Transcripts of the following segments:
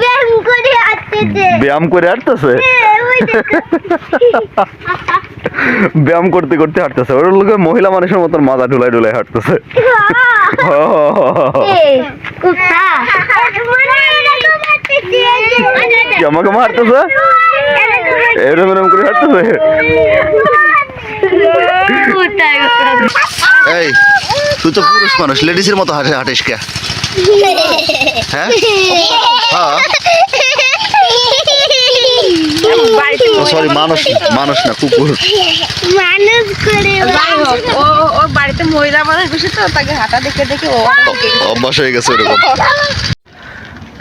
ব্যায়াম করে আসতেছে ব্যায়াম করে হাঁটতেছে? ব্যায়াম করতে করতে হাঁটতেছে। ওর লোকে মহিলা মানুষের মতন মাথা ঢুলাই ঢুলাই হাঁটতেছে। কি আমাকে মারতেছে? এরকম এরকম করে হাঁটতেছে? এই তুই তো পুরুষ মানুষ লেডিসের মতো হাঁটে হাঁটিস কে? হ্যাঁ? হ্যাঁ। সরি মানুষ মানুষ না কুকুর মানুষ করে ও ও- ও বাড়িতে মহিলা মানুষ বেশি তো তাকে হাঁটা দেখে দেখে ও অভ্যাস হয়ে গেছে এরকম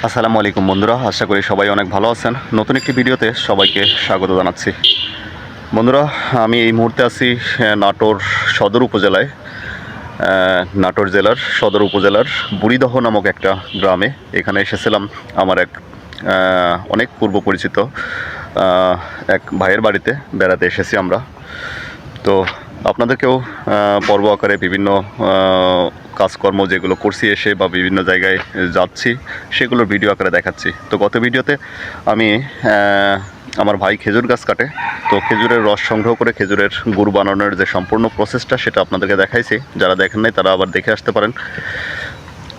আসসালামু আলাইকুম বন্ধুরা আশা করি সবাই অনেক ভালো আছেন। নতুন একটি ভিডিওতে সবাইকে স্বাগত জানাচ্ছি। বন্ধুরা আমি এই মুহূর্তে আছি নাটোর সদর উপজেলায়। নাটোর জেলার সদর উপজেলার বুড়িদহ নামক একটা গ্রামে এখানে এসেছিলাম। আমার এক অনেক পূর্ব পরিচিত এক ভাইয়ের বাড়িতে বেড়াতে এসেছি আমরা। তো আপনাদেরকেও পর্ব আকারে বিভিন্ন কাজকর্ম যেগুলো করছি এসে বা বিভিন্ন জায়গায় যাচ্ছি, সেগুলোর ভিডিও আকারে দেখাচ্ছি। তো গত ভিডিওতে আমি আমার ভাই খেজুর গাছ কাটে। তো খেজুরের রস সংগ্রহ করে খেজুরের গুড় বানানোর যে সম্পূর্ণ প্রসেসটা সেটা আপনাদেরকে দেখাইছি। যারা দেখেন নাই, তারা আবার দেখে আসতে পারেন।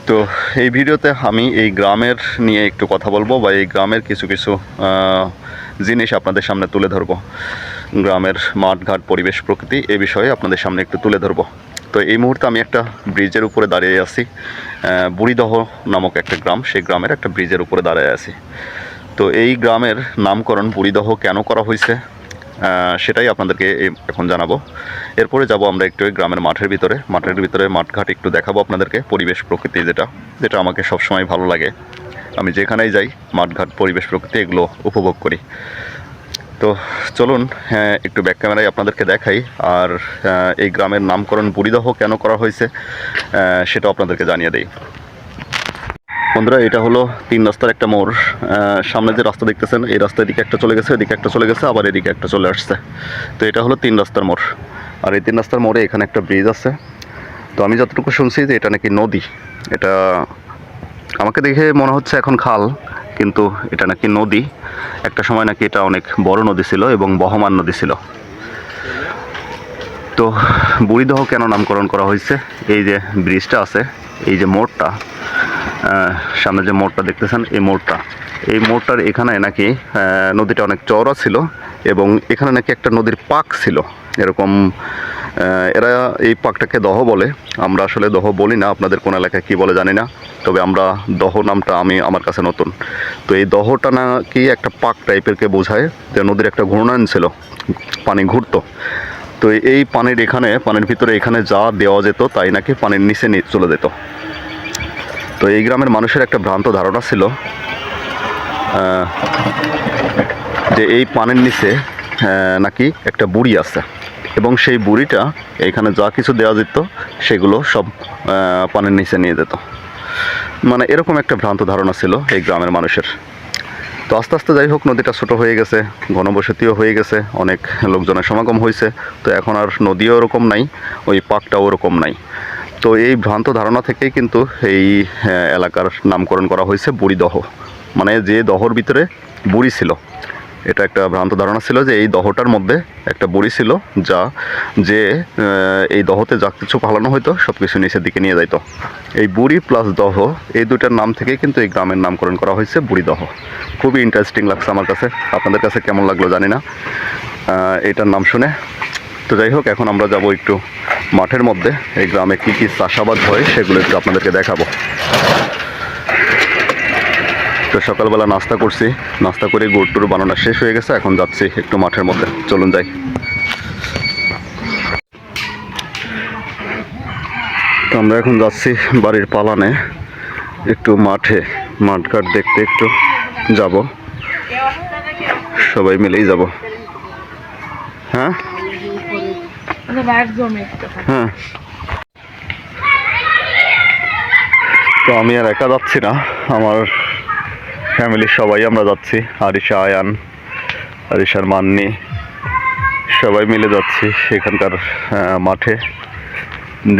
তো এই ভিডিওতে আমি এই গ্রামের নিয়ে একটু কথা বলব বা এই গ্রামের কিছু কিছু জিনিস আপনাদের সামনে তুলে ধরবো। গ্রামের মাঠঘাট, পরিবেশ, প্রকৃতি, এ বিষয়ে আপনাদের সামনে একটু তুলে ধরবো। তো এই মুহূর্তে আমি একটা ব্রিজের উপরে দাঁড়িয়ে আছি। বুড়িদহ নামক একটা গ্রাম, সেই গ্রামের একটা ব্রিজের উপরে দাঁড়িয়ে আছি। তো এই গ্রামের নামকরণ বুড়িদহ কেন করা হয়েছে? সেটাই আপনাদেরকে এখন জানাব। এরপরে যাব আমরা একটু গ্রামের মাঠের ভিতরে। মাঠের ভিতরে মাঠঘাট একটু দেখাবো আপনাদেরকে পরিবেশ প্রকৃতি যেটা যেটা আমাকে সবসময় ভালো লাগে। আমি যেখানেই যাই মাঠঘাট পরিবেশ প্রকৃতি এগুলো উপভোগ করি। তো চলুন হ্যাঁ, একটু ব্যাক ক্যামেরায় আপনাদেরকে দেখাই। আর এই গ্রামের নামকরণ বুড়িদহ কেন করা হয়েছে সেটাও আপনাদেরকে জানিয়ে দেই। বন্ধুরা, এটা হলো তিন রাস্তার একটা মোড়। সামনে যে রাস্তা দেখতেছেন, এই রাস্তা এদিকে একটা চলে গেছে, এদিকে একটা চলে গেছে, আবার এদিকে একটা চলে আসছে। তো এটা হলো তিন রাস্তার মোড়। আর এই তিন রাস্তার মোড়ে এখানে একটা ব্রিজ আছে। তো আমি যতটুকু শুনছি যে এটা নাকি নদী। এটা আমাকে দেখে মনে হচ্ছে এখন খাল, কিন্তু এটা নাকি নদী। একটা সময় নাকি এটা অনেক বড় নদী ছিল এবং বহমান নদী ছিল। তো বুড়িদহ কেন নামকরণ করা হয়েছে? এই যে ব্রিজটা আছে, এই যে মোড়টা সামনে যে মোড়টা দেখতেছেন, এই মোড়টা। এই মোড়টার এখানে নাকি নদীটা অনেক চওড়া ছিল এবং এখানে নাকি একটা নদীর পাক ছিল। এরকম এরা এই পাকটাকে দহ বলে। আমরা আসলে দহ বলি না, আপনাদের কোন এলাকায় কী বলে জানি না। তবে আমরা দহ নামটা, আমি আমার কাছে নতুন। তো এই দহটা নাকি একটা পাক টাইপেরকে বোঝায়, যে নদীর একটা ঘূর্ণায়ন ছিল, পানি ঘুরতো। তো এই পানির এখানে, পানির ভিতরে এখানে যা দেওয়া যেত, তাই নাকি পানির নিচে চলে যেত। তো এই গ্রামের মানুষের একটা ভ্রান্ত ধারণা ছিল যে এই পানের নিচে নাকি একটা বুড়ি আছে। এবং সেই বুড়িটা এখানে যা কিছু দেওয়া যেত, সেগুলো সব পানের নিচে নিয়ে যেত। মানে এরকম একটা ভ্রান্ত ধারণা ছিল এই গ্রামের মানুষের। তো আস্তে আস্তে যাই হোক, নদীটা ছোট হয়ে গেছে, ঘনবসতিও হয়ে গেছে, অনেক লোকজনের সমাগম হয়েছে। তো এখন আর নদীও ওরকম নাই, ওই পাকটাও ওরকম নাই। তো এই ভ্রান্ত ধারণা থেকেই কিন্তু এই এলাকার নামকরণ করা হয়েছে বুড়িদহ মানে যে দহর ভিতরে বুড়ি ছিল, এটা একটা ভ্রান্ত ধারণা ছিল যে এই দহটার মধ্যে একটা বুড়ি ছিল যা যে এই দহতে যা কিছু ফালানো হতো সব কিছু নিচের দিকে নিয়ে যাইতো। এই বুড়ি প্লাস দহ, এই দুইটার নাম থেকেই কিন্তু এই গ্রামের নামকরণ করা হয়েছে বুড়িদহ খুবই ইন্টারেস্টিং লাগছে আমার কাছে। আপনাদের কাছে কেমন লাগল জানি না। এটার নাম শুনে তো যাই হোক, এখন আমরা যাব একটু মাঠের মধ্যে। এই গ্রামে কী কী চাষাবাদ হয় সেগুলো একটু আপনাদেরকে দেখাবো। তো সকালবেলা নাস্তা করছি। নাস্তা করে গুড় টুর বানানো শেষ হয়ে গেছে, এখন যাচ্ছি একটু মাঠের মধ্যে। চলুন যাই। তো আমরা এখন যাচ্ছি বাড়ির পালানে। একটু মাঠে মাঠঘাট দেখতে একটু যাব। সবাই মিলেই যাব। হ্যাঁ? হ্যাঁ। তো আমি আর একা যাচ্ছি না। আমার ফ্যামিলির সবাই আমরা যাচ্ছি। আরিশা, আয়ান, আরিশার মান্নি, সবাই মিলে যাচ্ছি সেখানকার মাঠে।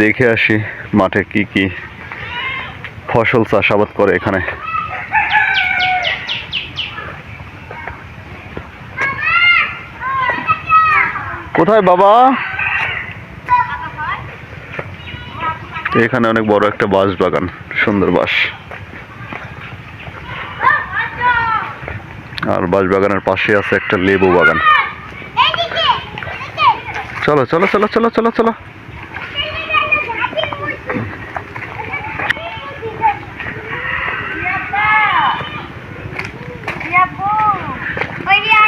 দেখে আসি মাঠে কি কি ফসল চাষাবাদ করে এখানে। কোথায় বাবা? এখানে অনেক বড় একটা বাঁশ বাগান সুন্দর বাঁশ। আর বাঁশ বাগানের পাশে আছে একটা লেবু বাগান। চলো চলো চলো চলো চলো চলো এই যে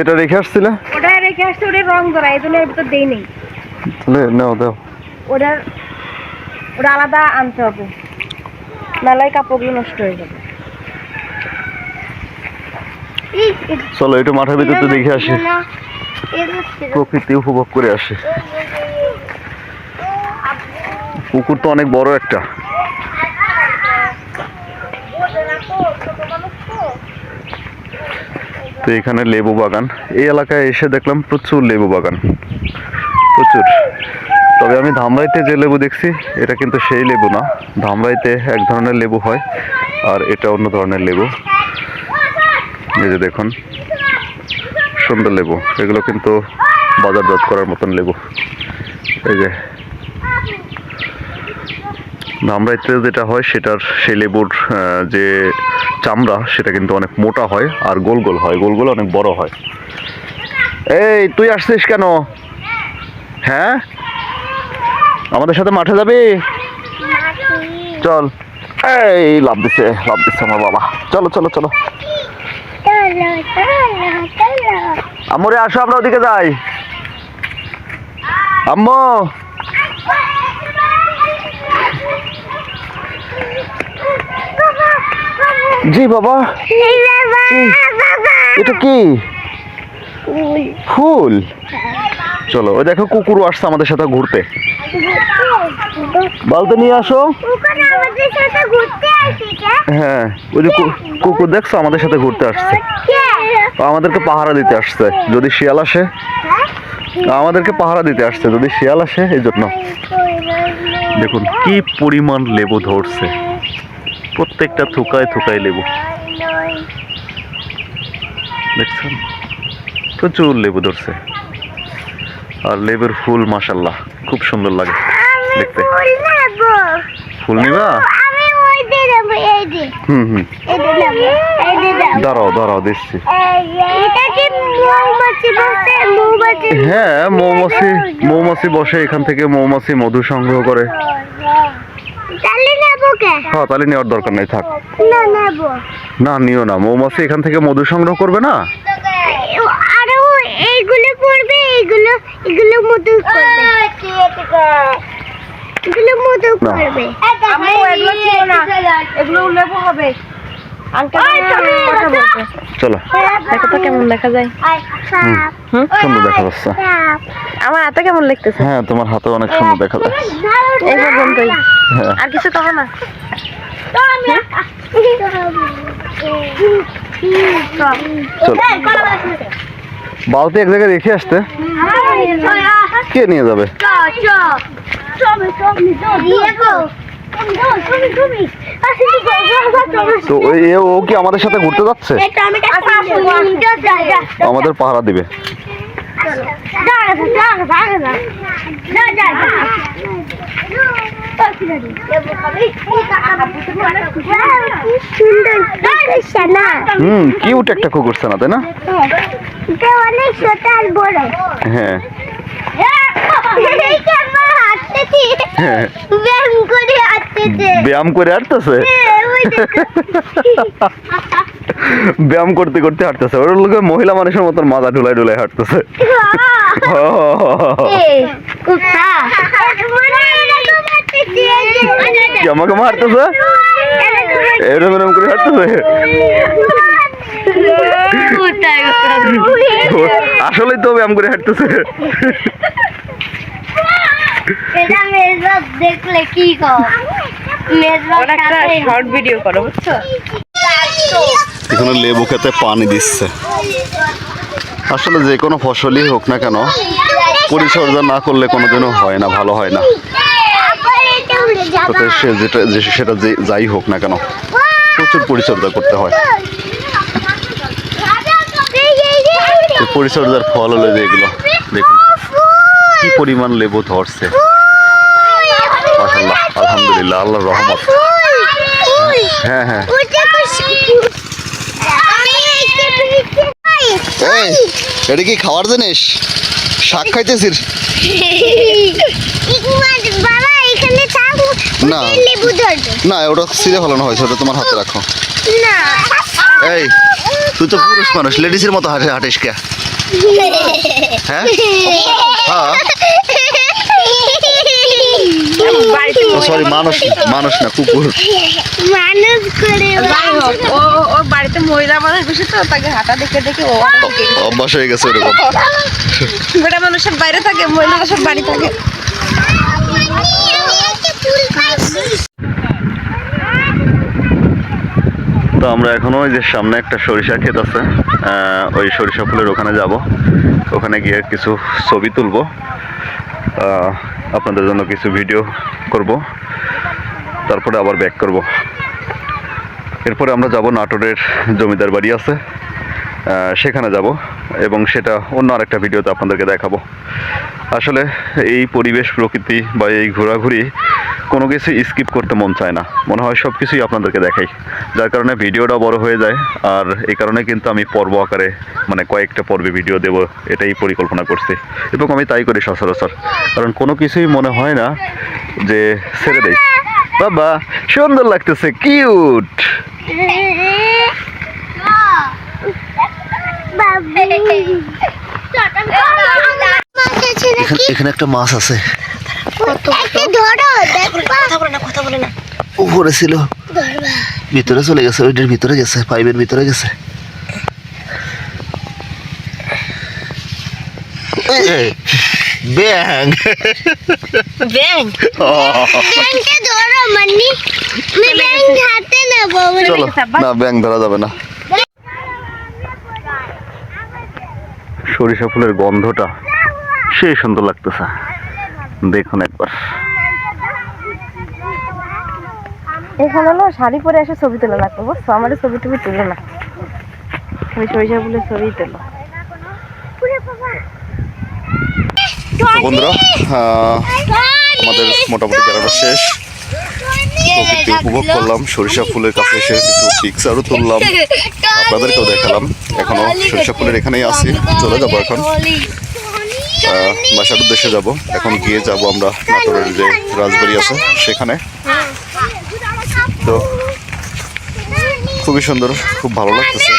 এটা রেখে আসছিলে? ওটা রেখে আসছে ওটা রং ধরা এই জন্য ভিতর দেই নেই। তাহলে নাও দাও। ওটার ওটা আলাদা আনতে হবে। নাহলে ওই কাপড়গুলো নষ্ট হয়ে যাবে। চলো একটু মাঠের ভিতর তো দেখে আসি। প্রকৃতি উপভোগ করে আসি। পুকুর তো অনেক বড় একটা। তো এখানে লেবু বাগান। এই এলাকায় এসে দেখলাম প্রচুর লেবু বাগান। প্রচুর। তবে আমি ধামরাইতে যে লেবু দেখছি, এটা কিন্তু সেই লেবু না। ধামরাইতে এক ধরনের লেবু হয়, আর এটা অন্য ধরনের লেবু। এই যে দেখুন, সুন্দর লেবু। এগুলো কিন্তু বাজারজাত করার মতন লেবু। এই যে ধামরাইতে যেটা হয়, সেটার সেই লেবুর যে চামড়া, সেটা কিন্তু অনেক মোটা হয় আর গোল গোল হয়। গোল গোল অনেক বড় হয়। এই, তুই আসছিস কেন? হ্যাঁ? আমাদের সাথে মাঠে যাবি? চল। এই, লাভ দিচ্ছে লাভ দিচ্ছে আমার বাবা। চলো চলো চলো। আমরে আসো, আমরা ওদিকে যাই। আম্মু! জি বাবা। এটা কি? ফুল। চলো ওই দেখো কুকুরও আসছে আমাদের সাথে ঘুরতে। বালতি নিয়ে আসো। হ্যাঁ ওই যে কুকুর দেখছ আমাদের সাথে ঘুরতে আসছে। আমাদেরকে পাহারা দিতে আসছে যদি শিয়াল আসে। আমাদেরকে পাহারা দিতে আসছে যদি শিয়াল আসে এই জন্য। দেখুন কি পরিমাণ লেবু ধরছে। প্রত্যেকটা থুকায় থুকায় লেবু। দেখছেন? প্রচুর লেবু ধরছে। আর লেবুর ফুল মাসাল্লাহ খুব সুন্দর লাগে দেখতে। ফুল নিবা? হ্যাঁ মৌমাছি মৌমাছি বসে, এখান থেকে মৌমাছি মধু সংগ্রহ করে। হ্যাঁ তাহলে নেওয়ার দরকার নেই থাক। না নিও না মৌমাছি এখান থেকে মধু সংগ্রহ করবে না? আরও এইগুলো পড়বে এইগুলো এগুলো মধু করবে। এগুলো মধু করবে। এগুলো ছিল না। এগুলো লেবু হবে। চলো দেখো তো কেমন দেখা যায়। হুম? সুন্দর দেখা যাচ্ছে। আমার হাতে কেমন লাগতেছে হ্যাঁ তোমার হাতে অনেক সুন্দর দেখা যায়। এই পর্যন্তই। হ্যাঁ। আর কিছু না। চলো। বালতি এক জায়গায় রেখে আসতে। কে নিয়ে যাবে? তো এ ও কি আমাদের সাথে ঘুরতে যাচ্ছে? আমাদের পাহারা দিবে। হুম কিউট একটা কুকুর না তাই না? অনেক ছোট আর বড়। হ্যাঁ এইটা আমার হাঁটতেছি হ্যাঁ ব্যায়াম করে হাঁটতেছে। ব্যায়াম করে হাঁটতেছে? ব্যায়াম করতে করতে হাঁটতেছে। ওর লোকে মহিলা মানুষের মতন মাথা ঢুলাই ঢুলাই হাঁটতেছে। এই, কুত্তা। মনে এরকম হাঁটতেছি, এই যে। কি আমাকে মারতেছে? এরকম এরকম করে হাঁটতেছে? আসলেই তো ব্যায়াম করে হাঁটতেছে। এটা মেজবাব দেখলে কি কর? মেজবাব একটা শর্ট ভিডিও করো বুঝছ? এখানে লেবু খেতে পানি দিচ্ছে। আসলে যে কোনো ফসলই হোক না কেন পরিচর্যা না করলে কোনোদিনও হয় না ভালো হয় না। তাতে সে যেটা যে সেটা যে- যাই হোক না কেন প্রচুর পরিচর্যা করতে হয়। এই পরিচর্যার ফল হলো যে এগুলো। দেখুন কি পরিমাণ লেবু ধরছে। মাশাল্লাহ আলহামদুলিল্লাহ আল্লাহর রহমত। হ্যাঁ হ্যাঁ। এই এটা কি খাওয়ার জিনিস? শাক খাইতেছিস? বাবা এখানে থাকো না। না ওটা সিরে ফেলানো হয়েছে ওটা তোমার হাতে রাখো। এই তুই তো পুরুষ মানুষ লেডিসের মতো হাঁটে হাঁটিস কে? হ্যাঁ? হ্যাঁ। বাড়িতে সরি মানুষ মানুষ না কুকুর। মানুষ করে ও ও- বাড়িতে মহিলা মানুষ বসে তো তাকে হাঁটা দেখে দেখে ও অভ্যাস হয়ে গেছে এরকম। বেটা মানুষের বাইরে থাকে মহিলারা সব বাড়ি থাকে। তো আমরা এখনও ওই যে সামনে একটা সরিষা ক্ষেত আছে ওই সরিষা ফুলের ওখানে যাব। ওখানে গিয়ে কিছু ছবি তুলব। আপনাদের জন্য কিছু ভিডিও করব। তারপরে আবার ব্যাক করব। এরপরে আমরা যাব নাটোরের জমিদার বাড়ি আছে সেখানে যাব। এবং সেটা অন্য আরেকটা ভিডিওতে আপনাদেরকে দেখাবো। আসলে এই পরিবেশ, প্রকৃতি বা এই ঘোরাঘুরি কোনো কিছু স্কিপ করতে মন চায় না। মনে হয় সব কিছুই আপনাদেরকে দেখাই। যার কারণে ভিডিওটা বড় হয়ে যায়। আর এই কারণে কিন্তু আমি পর্ব আকারে মানে কয়েকটা পর্বে ভিডিও দেব, এটাই পরিকল্পনা করছি। এবং আমি তাই করি সচরাচর। কারণ কোনো কিছুই মনে হয় না যে ছেড়ে দেই। বাবা, সুন্দর লাগতেছে কিউট এখানে একটা মাছ আছে। কথা বলে না কথা বলে না। উপরে ছিল। ভিতরে চলে গেছে ওইটার ভিতরে গেছে পাইপের ভিতরে গেছে। ব্যাং। ব্যাং? চলো না ব্যাং ধরা যাবে না। সরিষা ফুলের গন্ধটা সেই সুন্দর লাগতেছে। দেখুন একবার। এখানে হলো শাড়ি পরে এসে ছবি তোলা লাগতো বুঝছ? আমাদের ছবি টবি তুলো না। ওই সরিষা ফুলের ছবি তোলো। বন্ধুরা আমাদের মোটামুটি বেড়ানো শেষ। প্রকৃতি উপভোগ করলাম সরিষা ফুলের কাছে এসে কিছু পিকচারও তুললাম। আপনাদেরকেও দেখালাম এখনও সরিষা ফুলের এখানেই আছি। চলে যাব এখন। বাসার উদ্দেশ্যে যাব। এখন গিয়ে যাব আমরা নাটোরের যে রাজবাড়ি আছে সেখানে। তো খুবই সুন্দর খুব ভালো লাগতেছে।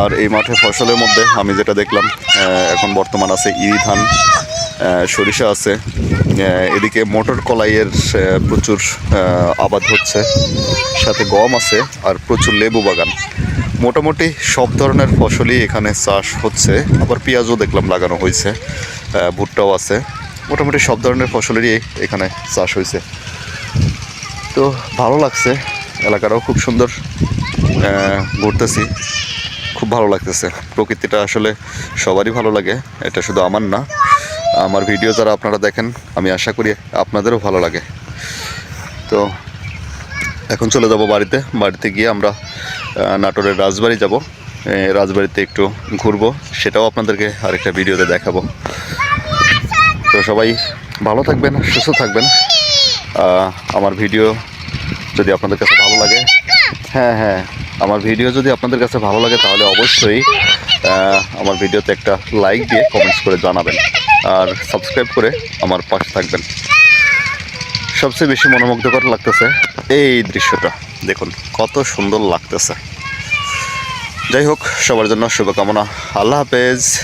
আর এই মাঠে ফসলের মধ্যে আমি যেটা দেখলাম এখন বর্তমান আছে ইরি ধান সরিষা আছে। এদিকে মটর কলাইয়ের প্রচুর আবাদ হচ্ছে। সাথে গম আছে আর প্রচুর লেবু বাগান। মোটামুটি সব ধরনের ফসলই এখানে চাষ হচ্ছে। আবার পেঁয়াজও দেখলাম লাগানো হয়েছে। ভুট্টাও আছে। মোটামুটি সব ধরনের ফসলেরই এখানে চাষ হয়েছে। তো ভালো লাগছে। এলাকাটাও খুব সুন্দর ঘুরতেছি। খুব ভালো লাগতেছে। প্রকৃতিটা আসলে সবারই ভালো লাগে। এটা শুধু আমার না। আমার ভিডিও যারা আপনারা দেখেন, আমি আশা করি আপনাদেরও ভালো লাগে। তো এখন চলে যাব বাড়িতে। বাড়িতে গিয়ে আমরা নাটোরের রাজবাড়ি যাব। রাজবাড়িতে একটু ঘুরবো, সেটাও আপনাদেরকে আরেকটা ভিডিওতে দেখাবো। তো সবাই ভালো থাকবেন, সুস্থ থাকবেন। আমার ভিডিও যদি আপনাদের কাছে ভালো লাগে হ্যাঁ হ্যাঁ আমার ভিডিও যদি আপনাদের কাছে ভালো লাগে, তাহলে অবশ্যই আমার ভিডিওতে একটা লাইক দিয়ে কমেন্টস করে জানাবেন। আর সাবস্ক্রাইব করে আমার পাশে থাকবেন। সবচেয়ে বেশি মনোমুগ্ধকর লাগতেছে এই দৃশ্যটা। দেখুন, কত সুন্দর লাগতেছে। যাই হোক, সবার জন্য শুভকামনা। আল্লাহ হাফেজ।